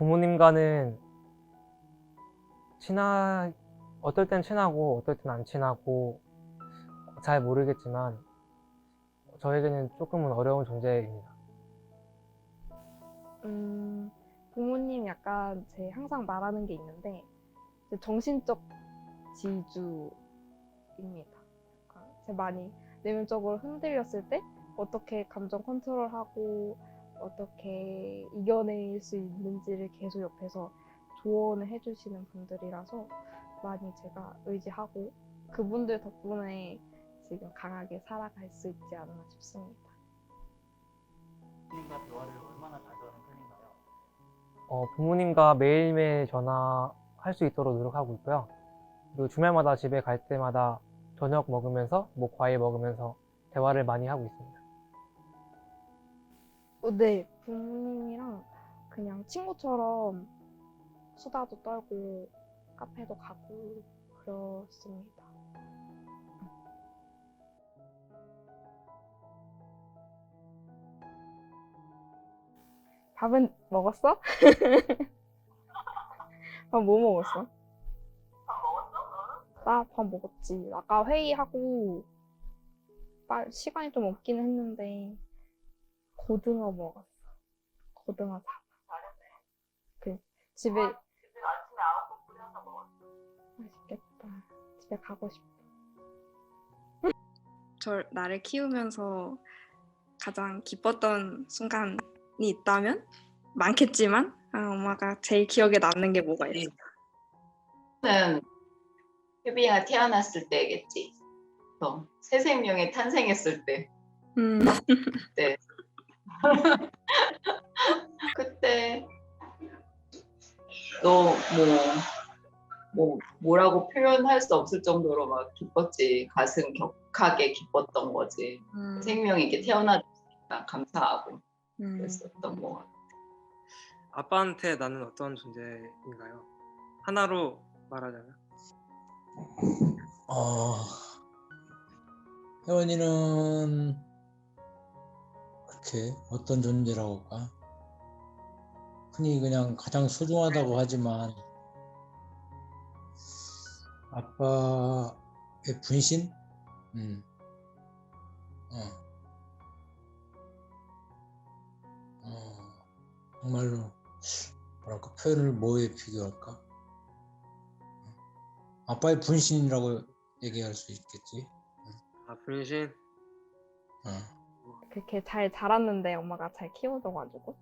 부모님과는 친하 어떨 땐 친하고 어떨 땐 안 친하고 잘 모르겠지만 저에게는 조금은 어려운 존재입니다. 음, 부모님 약간 제 항상 말하는 게 있는데 정신적 지주입니다. 제 많이 내면적으로 흔들렸을 때 어떻게 감정 컨트롤하고 어떻게 이겨낼 수 있는지를 계속 옆에서 조언을 해주시는 분들이라서 많이 제가 의지하고 그분들 덕분에 지금 강하게 살아갈 수 있지 않나 싶습니다. 부모님과 대화를 얼마나 자주 하는 편인가요? 어, 부모님과 매일매일 전화할 수 있도록 노력하고 있고요. 그리고 주말마다 집에 갈 때마다 저녁 먹으면서 뭐 과일 먹으면서 대화를 많이 하고 있습니다. 어, 네, 부모님이랑 그냥 친구처럼 수다도 떨고 카페도 가고 그렇습니다. 밥은 먹었어? 밥 뭐 먹었어? 나밥 먹었지. 아까 회의하고 빨 시간이 좀 없기는 했는데 고등어 먹었어. 고등어 사. 그 집에 맛있겠다. 집에 가고 싶어. 저 나를 키우면서 가장 기뻤던 순간이 있다면 많겠지만 아, 엄마가 제일 기억에 남는 게 뭐가 있어? 는 혜빈이가 태어났을 때겠지. 어, 새 생명이 탄생했을 때. 음, 그때 너뭐 뭐 뭐라고 표현할 수 없을 정도로 막 기뻤지. 가슴 격하게 기뻤던 거지. 음, 생명이 이렇게 태어나니까 감사하고 음. 그랬었던 거 같아. 아빠한테 나는 어떤 존재인가요? 하나로 말하자면 어, 혜원이는 그렇게 어떤 존재라고 할까? 흔히 그냥 가장 소중하다고 하지만 아빠의 분신? 음. 어. 어, 정말로 뭐랄까 표현을 뭐에 비교할까? 아빠의 분신이라고 얘기할 수 있겠지. 아 분신 어. 그렇게 잘 자랐는데 엄마가 잘 키워줘가지고.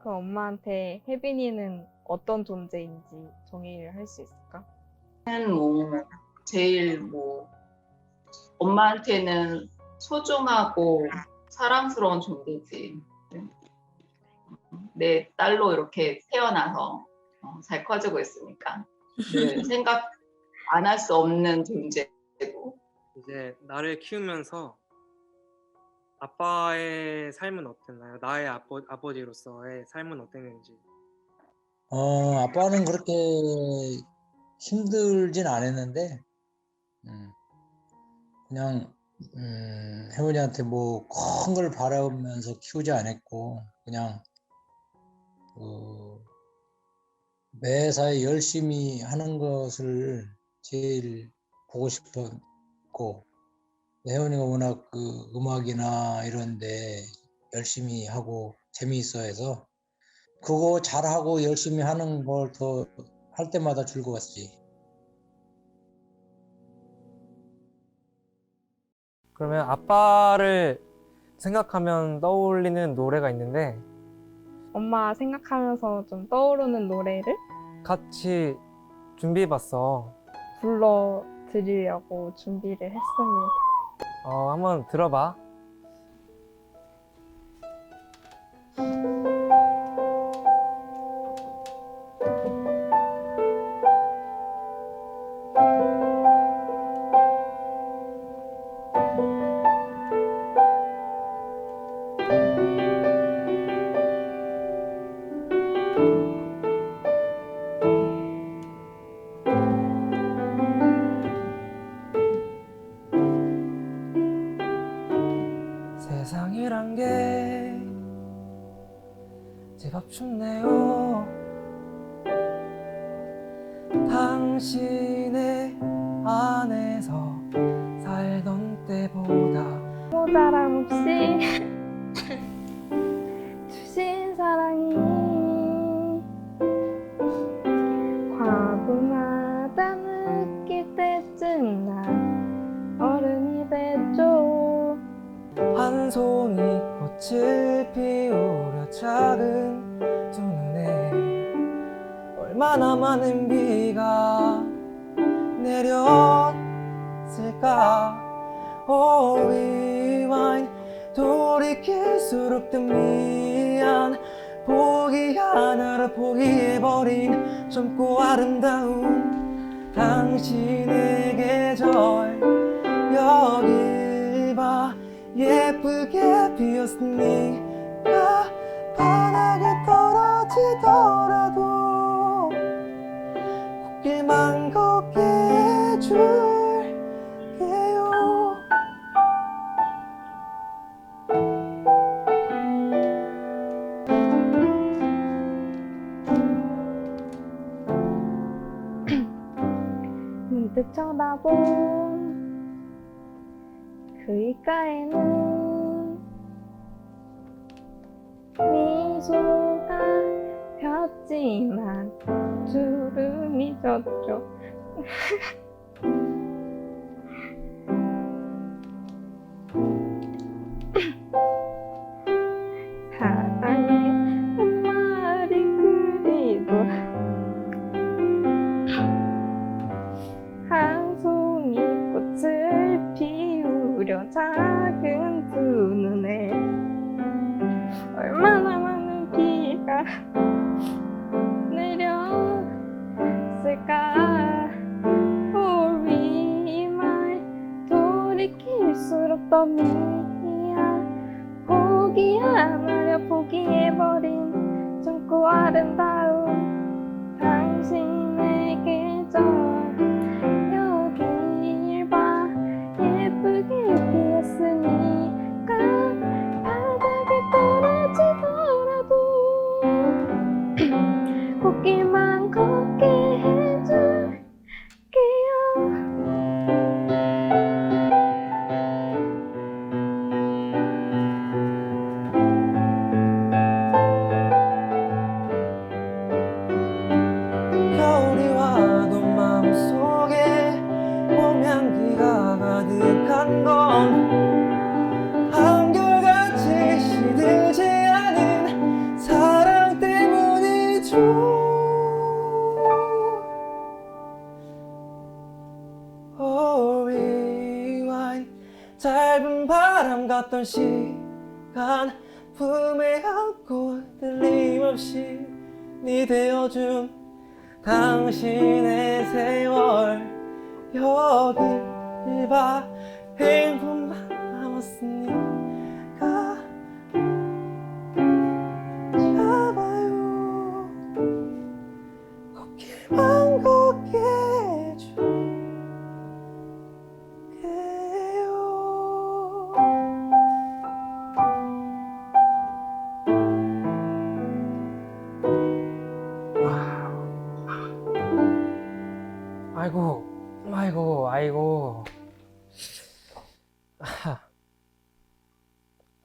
그럼 엄마한테 혜빈이는 어떤 존재인지 정의를 할 수 있을까? 뭐 제일 뭐 엄마한테는 소중하고 사랑스러운 존재지. 내 딸로 이렇게 태어나서 어, 잘 커지고 있으니까 늘 생각 안 할 수 없는 존재고 이제 나를 키우면서 아빠의 삶은 어땠나요? 나의 아버, 아버지로서의 삶은 어땠는지 어, 아빠는 그렇게 힘들진 않았는데, 음, 그냥, 음, 혜원이한테 뭐 큰 걸 바라면서 키우지 않았고, 그냥, 그, 매사에 열심히 하는 것을 제일 보고 싶었고, 혜원이가 워낙 그 음악이나 이런데 열심히 하고 재미있어 해서, 그거 잘하고 열심히 하는 걸 더 할 때마다 즐거웠지. 그러면 아빠를 생각하면 떠올리는 노래가 있는데 엄마 생각하면서 좀 떠오르는 노래를 같이 준비해봤어. 불러 드리려고 준비를 했습니다. 어, 한번 들어봐. 춥네요. 당신의 안에서 살던 때보다 모자람 없이 주신 사랑이 과부마다 느낄 때쯤 난 어른이 됐죠 한 송이 꽃을 피우려 작은 얼마나 많은 비가 내렸을까? Oh rewind 돌이킬수록 더 미안 포기 하나로 포기해버린 젊고 아름다운 당신의 계절. 여길 봐. 예쁘게 피었으니까 바닥에 떨어지더 꽃길만 걷게 해줄게요. 그 입가에는 미소가 폈지만 주름 이 졌죠? 사랑의 말이 그리도 한 송이 꽃을 피우려 작은 두 눈에 얼마나 많은 비가 우리 말 돌이킬수록 더 미안. 포기 하나려 포기해버린 젊고 아름다운 같던 시간 품에 안고 들림없이 네 되어준 당신의 세월. 여길 봐 행복만 남았으니까 잡아요. 꽃길만 아이고, 아이고.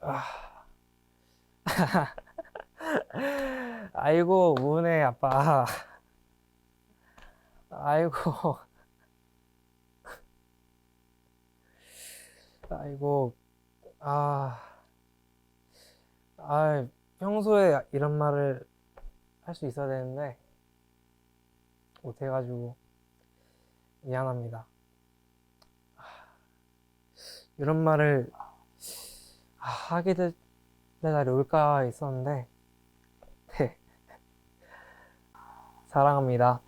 아. 아. 아이고, 우네, 아빠. 아이고. 아이고, 아. 아, 평소에 이런 말을 할 수 있어야 되는데, 못해가지고. 미안합니다. 이런 말을 하게 될 날이 올까 했었는데, 네. 사랑합니다.